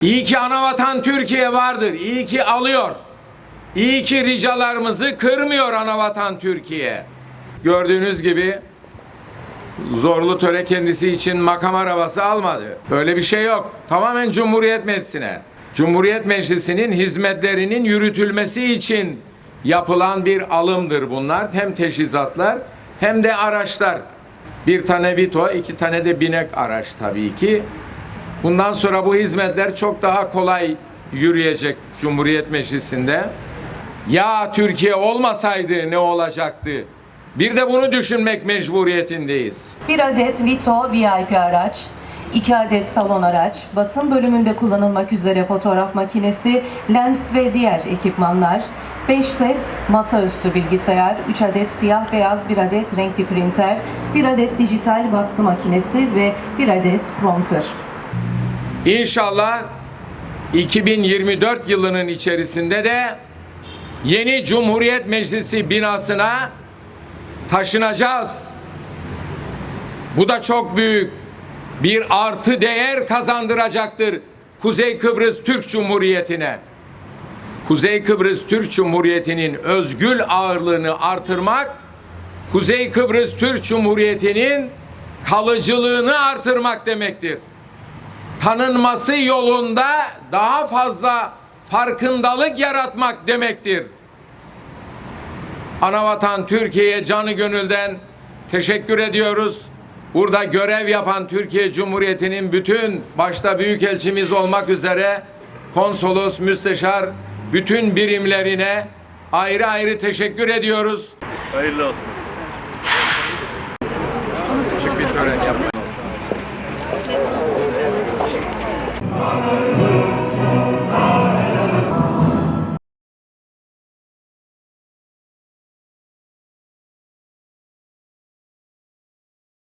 İyi ki anavatan Türkiye vardır. İyi ki alıyor. İyi ki ricalarımızı kırmıyor anavatan Türkiye. Gördüğünüz gibi zorlu töre kendisi için makam arabası almadı. Öyle bir şey yok. Tamamen Cumhuriyet Meclisi'ne. Cumhuriyet Meclisi'nin hizmetlerinin yürütülmesi için yapılan bir alımdır bunlar. Hem teçhizatlar hem de araçlar. Bir tane Vito, iki tane de binek araç tabii ki. Bundan sonra bu hizmetler çok daha kolay yürüyecek Cumhuriyet Meclisi'nde. Ya Türkiye olmasaydı ne olacaktı? Bir de bunu düşünmek mecburiyetindeyiz. Bir adet Vito VIP araç, 2 adet salon araç, basın bölümünde kullanılmak üzere fotoğraf makinesi, lens ve diğer ekipmanlar, 5 set masaüstü bilgisayar, 3 adet siyah beyaz, 1 adet renkli printer, 1 adet dijital baskı makinesi ve 1 adet prompter. İnşallah 2024 yılının içerisinde de yeni Cumhuriyet Meclisi binasına taşınacağız. Bu da çok büyük bir artı değer kazandıracaktır Kuzey Kıbrıs Türk Cumhuriyeti'ne. Kuzey Kıbrıs Türk Cumhuriyeti'nin özgül ağırlığını artırmak, Kuzey Kıbrıs Türk Cumhuriyeti'nin kalıcılığını artırmak demektir tanınması yolunda daha fazla farkındalık yaratmak demektir. Anavatan Türkiye'ye canı gönülden teşekkür ediyoruz. Burada görev yapan Türkiye Cumhuriyeti'nin bütün başta büyükelçimiz olmak üzere konsolos, müsteşar bütün birimlerine ayrı ayrı teşekkür ediyoruz. Hayırlı olsun. Küçük bir tören yapmak